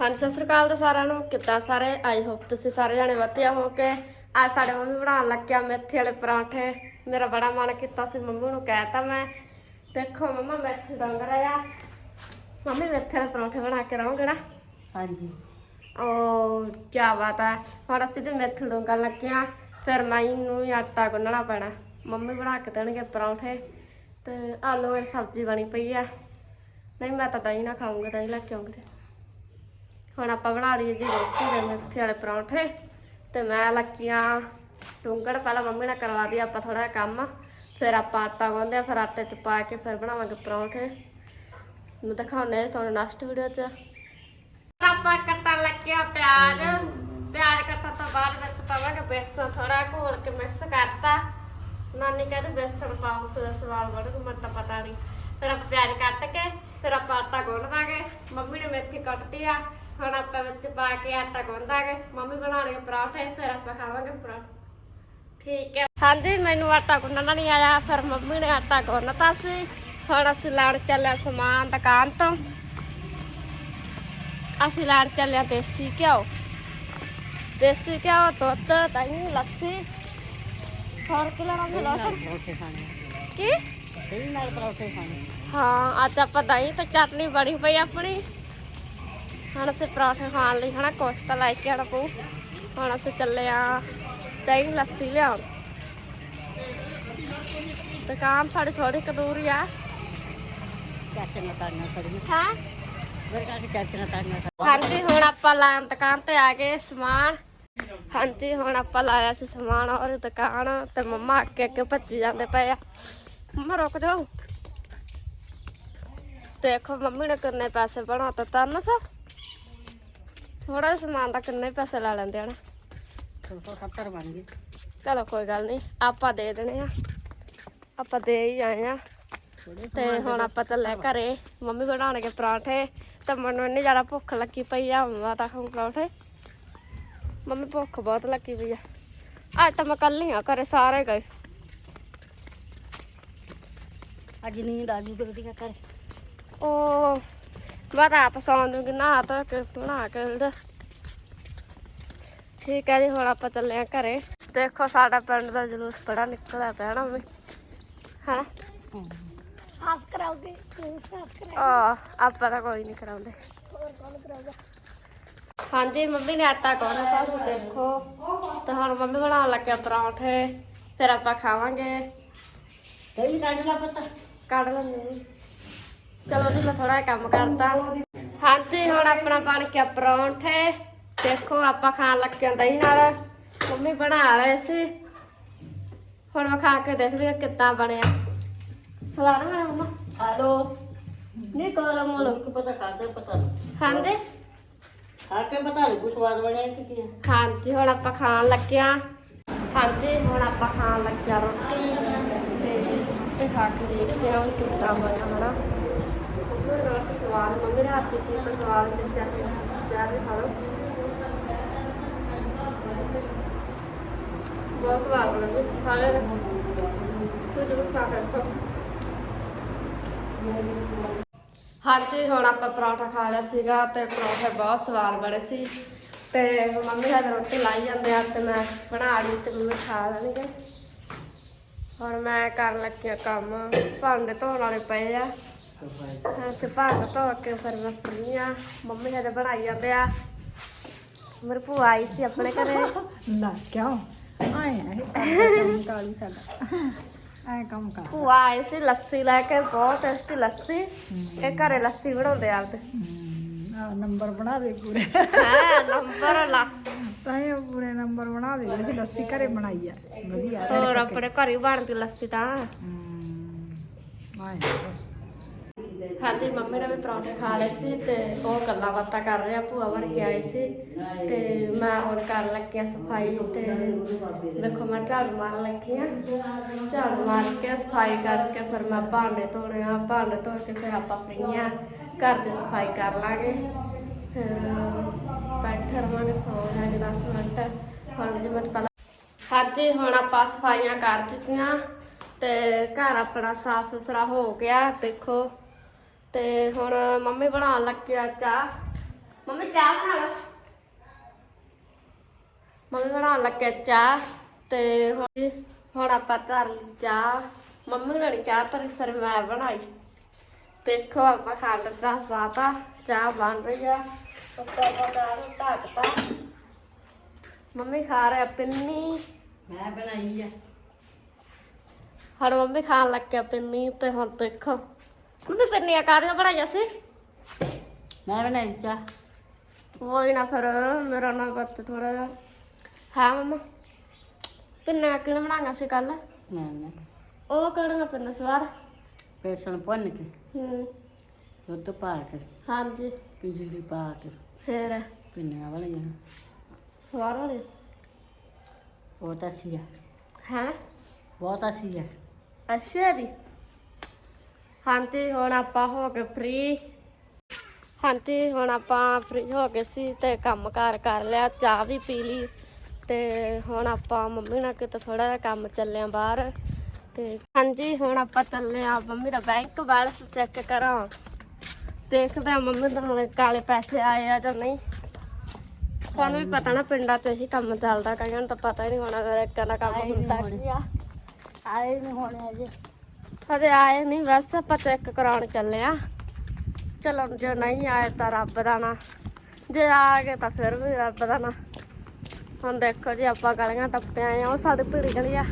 ਹਾਂਜੀ ਸਤਿ ਸ੍ਰੀ ਅਕਾਲ ਤੇ ਸਾਰਿਆਂ ਨੂੰ। ਕਿੱਦਾਂ ਸਾਰੇ? ਆਈ ਹੋਪ ਤੁਸੀਂ ਸਾਰੇ ਜਾਣੇ ਵਧੀਆ ਹੋ ਕੇ ਅੱਜ ਸਾਡੇ ਮੰਮੀ ਬਣਾਉਣ ਲੱਗਿਆ ਮੇਥੇ ਵਾਲੇ ਪਰਾਂਠੇ। ਮੇਰਾ ਬੜਾ ਮਨ ਕੀਤਾ ਸੀ ਮੰਮੀ ਨੂੰ ਕਹਿਤਾ ਮੈਂ। ਦੇਖੋ ਮੰਮਾ ਮੇਥੇ ਡੰਗਰ ਆ। ਮੰਮੀ ਮੇਥੇ ਵਾਲੇ ਪਰਾਂਠੇ ਬਣਾ ਕੇ ਰਹੋਗੇ ਨਾ? ਹਾਂਜੀ। ਉਹ ਕੀ ਬਾਤ ਹੈ ਹੁਣ ਅਸੀਂ ਜੇ ਮੇਥੇ ਡੰਗਰ ਲੱਗਿਆ ਫਿਰ ਮੈਨੂੰ ਹੀ ਆਟਾ ਗੁੰਨਣਾ ਪੈਣਾ। ਮੰਮੀ ਬਣਾ ਕੇ ਦੇਣਗੇ ਪਰਾਂਠੇ। ਤੇ ਆਲੂ ਵਾਲੀ ਸਬਜ਼ੀ ਬਣੀ ਪਈ ਆ। ਨਹੀਂ ਮੈਂ ਤਾਂ ਦਹੀਂ ਨਾ ਖਾਊਂਗਾ ਦਹੀਂ ਲੈ ਕੇ ਆਉਂਗੀ ਹੁਣ ਆਪਾਂ ਬਣਾ ਲਈਏ ਜੀ ਰੋਟੀ ਦੇ ਮਿੱਠੇ ਵਾਲੇ ਪਰੌਂਠੇ। ਤੇ ਮੈਂ ਲੱਕੀਆਂ ਡੂੰਗੜ ਪਹਿਲਾਂ ਮੰਮੀ ਨਾਲ ਕਰਵਾ ਦੀ ਆਪਾਂ ਥੋੜਾ ਜਿਹਾ ਕੰਮ। ਫਿਰ ਆਪਾਂ ਆਟਾ ਗੁੰਨਦੇ ਆ, ਫਿਰ ਆਟੇ 'ਚ ਪਾ ਕੇ ਫਿਰ ਬਣਾਵਾਂਗੇ ਪਰੌਂਠੇ। ਨੂੰ ਦਿਖਾਉਣੇ ਤੁਹਾਨੂੰ ਨੈਕਸਟ ਵੀਡੀਓ 'ਚ। ਆਪਾਂ ਕੱਟਣ ਲੱਗਿਆ ਪਿਆਜ਼। ਪਿਆਜ਼ ਕੱਟਣ ਤੋਂ ਬਾਅਦ ਵਿੱਚ ਪਾਵਾਂਗੇ ਬੇਸਣ ਥੋੜਾ ਘੋਲ ਕੇ ਮਿਕਸ ਕਰਤਾ। ਨਾਨੀ ਕਹਿੰਦੇ ਬੇਸਣ ਪਾਓ, ਫਿਰ ਸਵਾਲ ਬਣੂ ਮੈਨੂੰ ਤਾਂ ਪਤਾ ਨਹੀਂ ਫਿਰ ਆਪਾਂ ਪਿਆਜ਼ ਕੱਟ ਕੇ, ਫਿਰ ਆਪਾਂ ਆਟਾ ਗੁੰਨ ਦਾਂਗੇ। ਮੰਮੀ ਨੇ ਮੇਥੀ ਕੱਟਤੀ ਆ। ਹੁਣ ਆਪਾਂ ਵਿੱਚ ਪਾ ਕੇ ਆਟਾ ਗੁੰਨ ਦਾਂਗੇ ਮੰਮੀ ਬਣਾਉਣਗੇ ਪਰਾਠੇ ਫਿਰ ਆਪਾਂ ਖਾਵਾਂਗੇ ਪਰਾਠੇ। ਠੀਕ ਹੈ। ਹਾਂਜੀ ਮੈਨੂੰ ਆਟਾ ਗੁੰਨਣਾ ਨਹੀਂ ਆਇਆ ਫਿਰ ਮੰਮੀ ਨੇ ਆਟਾ ਗੁੰਨਤਾ ਸੀ। ਹੁਣ ਅਸੀਂ ਲੈਣ ਚੱਲਿਆ ਸਮਾਨ ਦੁਕਾਨ ਤੋਂ। ਅਸੀਂ ਲੈਣ ਚੱਲਿਆ ਦੇਸੀ ਘਿਓ। ਦੇਸੀ ਘਿਓ ਦੁੱਧ ਦਹੀਂ ਲੱਸੀ। ਹੋਰ ਕੀ ਲੈਣਾ ਸੀ ਲੋਸ਼ਨ? ਕੀ? ਦਹੀਂ ਨਾਲ ਪਰੌਠੇ ਖਾਣੇ। ਹਾਂ ਅੱਜ ਆਪਾਂ ਦਹੀਂ ਤੇ ਚਟਨੀ ਬਣੀ ਪਈ ਆਪਣੀ। ਹੁਣ ਅਸੀਂ ਪਰੌਂਠੇ ਖਾਣ ਲਈ ਹਨਾ ਕੁਛ ਤਾਂ ਲੈ ਕੇ ਆਣਾ ਪਊ। ਹੁਣ ਅਸੀਂ ਚੱਲੇ ਆ ਦਹੀਂ ਲੱਸੀ ਲਿਆਉਣ। ਦੁਕਾਨ ਸਾਡੀ ਥੋੜੀ ਕੁ ਦੂਰ ਹੀ ਆ। ਹਾਂ। ਵਰਗਾ ਕਿ ਹਾਂਜੀ ਹੁਣ ਆਪਾਂ ਲਾਣ ਦੁਕਾਨ ਤੇ ਆ ਗਏ ਸਮਾਨ। ਹਾਂਜੀ ਹੁਣ ਆਪਾਂ ਲਾਇਆ ਸੀ ਸਮਾਨ ਔਰ ਦੁਕਾਨ ਤੇ ਮੰਮਾ ਅੱਗੇ ਅੱਗੇ ਭੱਜੀ ਜਾਂਦੇ ਪਏ ਆ। ਮੰਮਾ ਰੁਕ ਜਾਓ। ਦੇਖੋ ਮੰਮੀ ਨੇ ਕਿੰਨੇ ਪੈਸੇ ਬਣਾਤਾ ਤਨ ਸਾ? ਥੋੜਾ ਸਮਾਨ ਦਾ ਕਿੰਨੇ ਪੈਸੇ ਲਾ ਲੈਂਦੇ ਹਨ ਤੋਂ 70 ਬਣ ਗਏ। ਚਲੋ ਕੋਈ ਗੱਲ ਨਹੀਂ ਆਪਾਂ ਦੇ ਦੇਣੇ ਆ। ਆਪਾਂ ਦੇ ਹੀ ਆਏ ਆ। ਤੇ ਹੁਣ ਆਪਾਂ ਚੱਲੇ ਘਰੇ। ਮੰਮੀ ਬਣਾਉਣਗੇ ਪਰਾਂਠੇ। ਤੇ ਮੈਨੂੰ ਇੰਨੀ ਜ਼ਿਆਦਾ ਭੁੱਖ ਲੱਗੀ ਪਈ ਆ ਮੈਂ ਤਾਂ ਖਾਂ ਪਰਾਂਠੇ। ਮੰਮੀ ਭੁੱਖ ਬਹੁਤ ਲੱਗੀ ਪਈ ਆ। ਅੱਜ ਤਾਂ ਮੈਂ ਕੱਲੀ ਆ ਘਰੇ ਸਾਰੇ ਗਏ। ਅੱਜ ਨੀਂਦ ਆ ਜੂਗੀ ਵਧੀਆ ਕਰੇ ਉਹ ਮੈਂ ਤਾਂ ਆਪ ਸੌਂ ਜੂਗੀ ਨਾ ਤਾਂ ਕੇ ਬਣਾ ਕੇ ਠੀਕ ਹੈ ਜੀ ਹੁਣ ਆਪਾਂ ਚੱਲੇ ਆ ਘਰੇ ਦੇਖੋ ਸਾਡਾ ਪਿੰਡ ਦਾ ਜਲੂਸ ਬੜਾ ਨਿਕਲਿਆ ਪਿਆ ਨਾ ਮੰਮੀ ਹਾਂ ਸਾਫ਼ ਕਰਾਓਗੇ ਕਿਉਂ ਸਾਫ਼ ਕਰਾ ਆ ਆਪਾਂ ਤਾਂ ਕੋਈ ਨਹੀਂ ਕਰਾਉਂਦੇ ਹੋਰ ਕੌਣ ਕਰਾਊਗਾ ਹਾਂਜੀ ਮੰਮੀ ਨੇ ਆਟਾ ਗੁੰਨਤਾ ਤੁਸੀਂ ਦੇਖੋ ਤੇ ਹੁਣ ਮੰਮੀ ਬਣਾਉਣ ਲੱਗਿਆ ਪਰੌਂਠੇ ਫਿਰ ਆਪਾਂ ਖਾਵਾਂਗੇ ਕੱਢ ਲਾ ਪਤਾ ਕੱਢ ਲੈਂਦੇ ਚਲੋ ਜੀ ਮੈਂ ਥੋੜਾ ਕੰਮ ਕਰਦਾ ਹਾਂਜੀ ਹੁਣ ਆਪਣਾ ਬਣ ਗਿਆ ਪਰੌਂਠੇ। ਦੇਖੋ ਆਪਾਂ ਖਾਣ ਲੱਗੇ ਦਹੀਂ ਨਾਲ। ਮੰਮੀ ਬਣਾ ਰਹੇ ਸੀ। ਹੁਣ ਮੈਂ ਖਾ ਕੇ ਦੇਖਦੀ ਹਾਂ ਕਿੱਦਾਂ ਬਣਿਆ। ਸਵਾਦ ਬਣਿਆ ਮੰਮਾ। ਹਾਲੋ। ਨਹੀਂ ਕੋਲ ਮੋਲ ਕੀ ਪਤਾ ਖਾਦੇ ਪਤਾ ਨੀ। ਹਾਂਜੀ। ਖਾ ਕੇ ਪਤਾ ਲੱਗੂ ਸਵਾਦ ਬਣਿਆ ਕਿ ਕੀ ਹਾਂਜੀ ਹੁਣ ਆਪਾਂ ਖਾਣ ਲੱਗਿਆ ਹਾਂਜੀ ਹੁਣ ਆਪਾਂ ਖਾਣ ਲੱਗਿਆ ਰੋਟੀ। ਤੇ ਤੇ ਖਾ ਕੇ ਦੇਖਦੇ ਹਾਂ ਕਿੱਦਾਂ ਬਣਿਆ ਹਨਾ। ਮੰਮੀ ਦਾ ਬਸ ਸਵਾਦ ਮੰਮੀ ਦੇ ਹੱਥ ਦੀ ਬਹੁਤ ਸਵਾਦ ਬਣਿਆ ਜੀ ਖਾ ਲੈ ਕੇ ਹਾਂਜੀ ਹੁਣ ਆਪਾਂ ਪਰੌਂਠਾ ਖਾ ਲਿਆ ਸੀਗਾ ਤੇ ਪਰੌਂਠੇ ਬਹੁਤ ਸਵਾਦ ਬਣੇ ਸੀ। ਤੇ ਮੰਮੀ ਸਾਡੇ ਰੋਟੀ ਲਾਈ ਜਾਂਦੇ ਆ ਤੇ ਮੈਂ ਬਣਾ ਲਈ ਤੇ ਮੰਮੀ ਖਾ ਲੈਣਗੇ। ਹੁਣ ਮੈਂ ਕਰਨ ਲੱਗਿਆ ਕੰਮ, ਭਾਂਡੇ ਧੋਣ ਵਾਲੇ ਪਏ ਆ। ਤੇ ਧੋ ਕੇ ਫਿਰ ਮੈਂ ਫਰੀ ਆ। ਮੰਮੀ ਸਾਡੇ ਬਣਾਈ ਜਾਂਦੇ ਆ। ਮੇਰੇ ਭੂਆ ਆਈ ਸੀ ਆਪਣੇ ਘਰੇ। ਨਾ ਕਿਉਂ? ਆਏ ਆਏ ਕੰਮ ਕਾਲੀ ਸਾਡਾ। ਆਏ ਕੰਮ ਕਰ। ਭੂਆ ਆਈ ਸੀ ਲੱਸੀ ਲੈ ਕੇ ਬਹੁਤ ਟੇਸਟੀ ਲੱਸੀ। ਇਹ ਘਰੇ ਲੱਸੀ ਬਣਾਉਂਦੇ ਆ ਆਪਦੇ। ਆ ਨੰਬਰ ਬਣਾ ਦੇ ਪੂਰੇ। ਹੈ ਨੰਬਰ ਲਾ। ਤਾਂ ਇਹ ਪੂਰੇ ਨੰਬਰ ਬਣਾ ਦੇ ਜਿਹੜੀ ਲੱਸੀ ਘਰੇ ਬਣਾਈ ਆ। ਵਧੀਆ ਹੋਰ ਆਪਣੇ ਘਰ ਬਣਦੀ ਲੱਸੀ ਤਾਂ। ਆਏ ਹਾਂਜੀ, ਮੰਮੀ ਨੇ ਵੀ ਪਰੌਂਠੇ ਖਾ ਲਏ ਸੀ ਤੇ ਉਹ ਗੱਲਾਂ ਬਾਤਾਂ ਕਰ ਰਹੇ, ਭੂਆ ਵਰ ਕੇ ਆਏ ਸੀ ਤੇ ਮੈਂ ਹੁਣ ਕਰਨ ਲੱਗੀ ਆ ਸਫ਼ਾਈ ਤੇ ਦੇਖੋ ਮੈਂ ਝਾੜੂ ਮਾਰਨ ਲੱਗੀ ਆ ਝਾੜੂ ਮਾਰ ਕੇ ਸਫ਼ਾਈ ਕਰਕੇ ਫਿਰ ਮੈਂ ਭਾਂਡੇ ਧੋਣੇ ਆ, ਭਾਂਡੇ ਧੋ ਕੇ ਫਿਰ ਆਪਾਂ ਫਰੀ ਆ ਘਰ ਦੀ ਸਫ਼ਾਈ ਕਰ ਲਾਂਗੇ। ਫਿਰ ਬੈਠੇ ਰਵਾਂਗੇ, ਸੌ ਜਾਗੇ 10 ਮਿੰਟ। ਪੰਜ ਮਿੰਟ ਪਹਿਲਾਂ ਹਾਂਜੀ, ਹੁਣ ਆਪਾਂ ਸਫਾਈਆਂ ਕਰ ਚੁੱਕੀਆਂ ਤੇ ਘਰ ਆਪਣਾ ਸਾਫ਼ ਸੁਥਰਾ ਹੋ ਗਿਆ, ਦੇਖੋ। ਤੇ ਹੁਣ ਮੰਮੀ ਬਣਾਉਣ ਲੱਗੀ ਆ ਚਾਹ। ਮੰਮੀ ਚਾਹ ਬਣਾ ਲਓ। ਮੰਮੀ ਬਣਾਉਣ ਲੱਗੇ ਚਾਹ ਤੇ ਹੁਣ ਹੁਣ ਆਪਾਂ ਧਰ ਲਈ ਚਾਹ। ਮੰਮੀ ਨੇ ਚਾਹ ਪਰ ਫਿਰ ਮੈਂ ਬਣਾਈ। ਦੇਖੋ ਆਪਾਂ ਖੰਡ ਦਾ ਪਾਤਾ ਚਾਹ ਬਣ ਰਹੀ ਆ। ਉੱਪਰ ਨੂੰ ਢੱਕਤਾ ਮੰਮੀ ਖਾ ਰਿਹਾ ਪਿੰਨੀ। ਮੈਂ ਬਣਾਈ ਆ। ਹੁਣ ਮੰਮੀ ਖਾਣ ਲੱਗ ਗਿਆ ਪਿੰਨੀ ਤੇ ਹੁਣ ਦੇਖੋ। ਮੰਮੀ ਪਿੰਨੀਆਂ ਕਾਹਦੀਆਂ ਬਣਾਈਆਂ ਸੀ? ਮੈਂ ਬਣਾਈ ਉਹ ਹੀ ਨਾ ਫਿਰ ਮੇਰਾ ਨਾ ਬੱਤ ਥੋੜਾ ਜਿਹਾ। ਹਾਂ ਮੰਮਾ। ਪਿੰਨੀਆਂ ਕਿਹਨੇ ਬਣਾਈਆਂ ਸੀ ਕੱਲ ਮੈਂ ਨਾ। ਉਹ ਕਿਹੜੀਆਂ ਪਿੰਨਾਂ ਸਵਾਰ ਬੇਸਣ ਭੁੰਨ ਕੇ। ਹੂੰ। ਦੁੱਧ ਪਾ ਕੇ। ਹਾਂਜੀ। ਪਿਜਲੀ ਪਾ ਕੇ। ਫੇਰ? ਪਿੰਨੀਆਂ ਵਾਲੀਆਂ। ਸਵਾਰ ਵਾਲੇ ਬਹੁਤ ਅੱਛੀ ਆ। ਹੈ? ਬਹੁਤ ਅੱਛੀ ਆ। ਅੱਛਾ ਜੀ। ਹਾਂਜੀ ਹੁਣ ਆਪਾਂ ਹੋ ਗਏ ਫ੍ਰੀ ਹਾਂਜੀ ਹੁਣ ਆਪਾਂ ਫ੍ਰੀ ਹੋ ਗਏ ਸੀ ਤੇ ਕੰਮ ਕਾਰ ਕਰ ਲਿਆ ਚਾਹ ਵੀ ਪੀ ਲਈ। ਤੇ ਹੁਣ ਆਪਾਂ ਮੰਮੀ ਨਾਲ ਕਿਤੇ ਥੋੜਾ ਜਿਹਾ ਕੰਮ ਚੱਲਿਆ ਬਾਹਰ। ਤੇ ਹਾਂਜੀ ਹੁਣ ਆਪਾਂ ਚੱਲੇ ਆ ਮੰਮੀ ਦਾ ਬੈਂਕ ਬੈਲੈਂਸ ਚੈੱਕ ਕਰਾਂ। ਦੇਖਦੇ ਆ ਮੰਮੀ ਦਾ ਕਾਲੇ ਪੈਸੇ ਆਏ ਆ ਜਾਂ ਨਹੀਂ। ਸਾਨੂੰ ਵੀ ਪਤਾ ਨਾ ਪਿੰਡਾਂ 'ਚ ਇਹੀ ਕੰਮ ਚੱਲਦਾ ਕਈਆਂ ਨੂੰ ਤਾਂ ਪਤਾ ਹੀ ਨਹੀਂ ਹੋਣਾ ਕਿ ਦਾ ਕੰਮ ਹੁੰਦਾ। ਕੀ ਆ ਆਏ ਨਹੀਂ ਹੋਣੇ ਅਜੇ। ਹਜੇ ਆਏ ਨਹੀਂ ਬਸ ਆਪਾਂ ਚੈੱਕ ਕਰਾਉਣ ਚੱਲੇ ਆ। ਚਲੋ ਜੇ ਨਹੀਂ ਆਏ ਤਾਂ ਰੱਬ ਦਾ ਨਾ। ਜੇ ਆ ਗਏ ਤਾਂ ਫਿਰ ਵੀ ਰੱਬ ਦਾ ਨਾ। ਹੁਣ ਦੇਖੋ ਜੀ ਆਪਾਂ ਗਲੀਆਂ ਟੱਪੇ ਆਏ ਆ ਉਹ ਸਾਡੇ ਭੀੜੀ ਗਲੀ ਆ।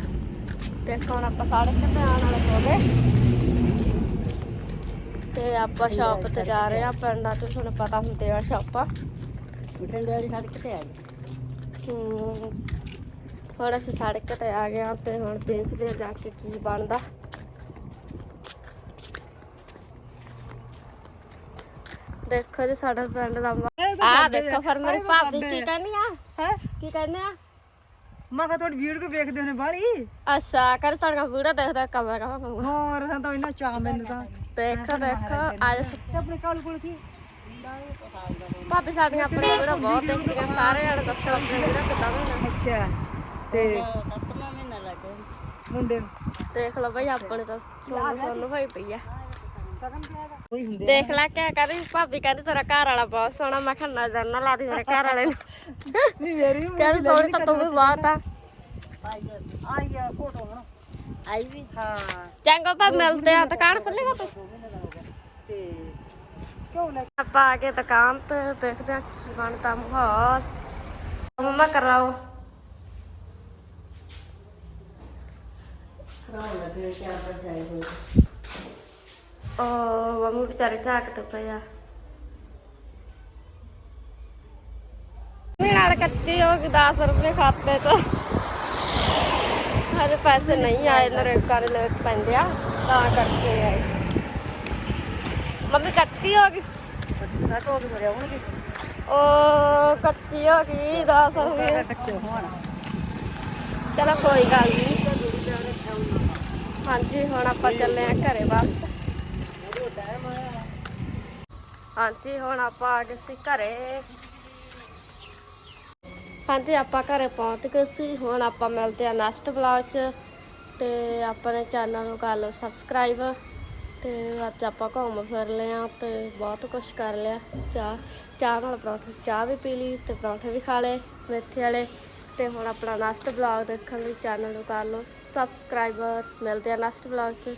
ਦੇਖੋ ਹੁਣ ਆਪਾਂ ਸੜਕ ਤੇ ਆਉਣ ਵਾਲੇ ਹੋ ਗਏ। ਤੇ ਆਪਾਂ ਸ਼ਾਪ ਤੇ ਜਾ ਰਹੇ ਆ ਪਿੰਡਾਂ 'ਚ ਤੁਹਾਨੂੰ ਪਤਾ ਹੁੰਦੇ ਆ ਸ਼ਾਪਾਂ ਬਠਿੰਡੇ ਵਾਲੀ ਸੜਕ ਤੇ ਆ ਗਏ। ਹਮ, ਹੁਣ ਅਸੀਂ ਸੜਕ ਤੇ ਆ ਗਏ ਆ ਤੇ ਹੁਣ ਦੇਖਦੇ ਆ ਜਾ ਕੇ ਕੀ ਬਣਦਾ। ਦੇਖੋ ਜੀ ਸਾਡਾ ਪਿੰਡ ਦਾ ਆ। ਦੇਖੋ ਫਿਰ ਮੇਰੀ ਭਾਬੀ ਕੀ ਕਹਿੰਦੀ ਆ? ਹੈ? ਕੀ ਕਹਿੰਦੇ ਆ? ਮੈਂ ਕਿਹਾ ਤੁਹਾਡੀ ਵੀਡੀਓ ਵੇਖਦੇ ਹੋਣੇ ਬਾੜੀ ਅੱਛਾ ਕਰ ਸਾਡਾ ਵੀਡੀਓ ਦੇਖਦਾ ਕਮਰਾ ਕਮਰਾ ਪਊਗਾ ਹੋਰ ਤਾਂ ਇੰਨਾ ਚਾਹ ਮੈਨੂੰ ਤਾਂ। ਦੇਖੋ ਦੇਖੋ ਅੱਜ ਤੇ ਆਪਣੇ ਕਾਲ ਕੋਲ ਕੀ? ਭਾਬੀ ਸਾਡੀਆਂ ਆਪਣੀ ਵੀਡੀਓ ਬਹੁਤ ਦੇਖਦੀਆਂ ਸਾਰੇ ਜਣੇ ਦੱਸੋ ਆਪਣੀ ਵੀਡੀਓ ਕਿੱਦਾਂ ਬਣਾਉਣਾ ਅੱਛਾ ਤੇ ਸੱਤਵਾਂ ਮਹੀਨਾ ਲੱਗ ਮੁੰਡੇ ਨੂੰ। ਦੇਖ ਲਓ ਬਈ ਆਪਣੇ ਤਾਂ ਸੋਨੂੰ ਸੋਨੂੰ ਹੋਈ ਪਈ ਆ। ਦੇਖ ਲੈ ਕਿਆ ਕਹਿੰਦੀ ਭਾਬੀ ਕਹਿੰਦੀ ਤੇਰਾ ਘਰ ਵਾਲਾ ਬਹੁਤ ਸੋਹਣਾ। ਮੈਂ ਕਿਹਾ ਨਜ਼ਰ ਨਾ ਲਾ ਦੀ ਮੇਰੇ ਘਰ ਵਾਲੇ ਨੂੰ। ਨਹੀਂ ਮੇਰੀ ਵੀ ਕਹਿੰਦੀ ਸੋਹਣੀ ਤਾਂ ਤੂੰ ਵੀ ਬਹੁਤ ਆ। ਆਈ ਆ ਫੋਟੋ ਹਣਾ ਆਈ ਵੀ? ਹਾਂ। ਚੰਗਾ ਭਾ ਮਿਲਦੇ ਆ ਦੁਕਾਨ ਖੁੱਲੀ ਵਾ ਦੋ ਮਹੀਨੇ ਦਾ ਹੋ ਗਿਆ। ਤੇ ਕਿਉਂ ਲੈ ਆਪਾਂ ਆ ਗਏ ਦੁਕਾਨ ਤੇ ਦੇਖਦੇ ਆ ਕੀ ਬਣਦਾ ਮਾਹੌਲ। ਮੰਮਾ ਕਰਾਓ। ਰਾਉ ਲੱਗੇ ਕਿ ਆਪਾਂ ਜਾਏ ਵਿਚਾਰੇ ਝਾਕਦੇ ਪਏ ਆ ਨਾਲ ਕੱਚੀ ਹੋ ਗਈ 10 ਰੁਪਏ ਖਾਤੇ ਚ ਹਜੇ ਪੈਸੇ ਨਹੀਂ ਆਏ ਨਰੇਗਾ ਦੇ ਲੈ ਪੈਂਦੇ ਆ ਤਾਂ ਕਰਕੇ ਆਏ ਮੰਮੀ ਕੱਚੀ ਹੋ ਗਈ ਸੱਤ ਹੋ ਗਏ ਮੇਰੇ ਆਉਣਗੇ ਉਹ ਕੱਚੀ ਹੋ ਗਈ 10 ਰੁਪਏ ਚਲੋ ਕੋਈ ਗੱਲ ਨਹੀਂ ਹਾਂਜੀ ਹੁਣ ਆਪਾਂ ਚੱਲੇ ਆ ਘਰੇ ਬਸ ਹਾਂਜੀ, ਹੁਣ ਆਪਾਂ ਆ ਗਏ ਸੀ ਘਰੇ। ਹਾਂਜੀ, ਆਪਾਂ ਘਰੇ ਪਹੁੰਚ ਗਏ ਸੀ। ਹੁਣ ਆਪਾਂ ਮਿਲਦੇ ਆ ਨੈਕਸਟ ਵਲੌਗ 'ਚ। ਤੇ ਆਪਣੇ ਚੈਨਲ ਨੂੰ ਕਰ ਲਓ ਸਬਸਕ੍ਰਾਈਬ ਤੇ ਅੱਜ ਆਪਾਂ ਘੁੰਮ ਫਿਰ ਲਿਆ ਆ ਤੇ ਬਹੁਤ ਕੁਝ ਕਰ ਲਿਆ। ਚਾਹ ਚਾਹ ਨਾਲ ਪਰੌਂਠੇ, ਚਾਹ ਵੀ ਪੀ ਲਈ ਤੇ ਪਰੌਂਠੇ ਵੀ ਖਾ ਲਏ ਮੇਥੇ ਵਾਲੇ। ਤੇ ਹੁਣ ਆਪਣਾ ਨੈਕਸਟ ਵਲੌਗ ਦੇਖਣ ਲਈ ਚੈਨਲ ਨੂੰ ਕਰ ਲਓ ਸਬਸਕ੍ਰਾਈਬਰ ਮਿਲਦੇ ਆ ਨੈਕਸਟ ਵਲੌਗ 'ਚ।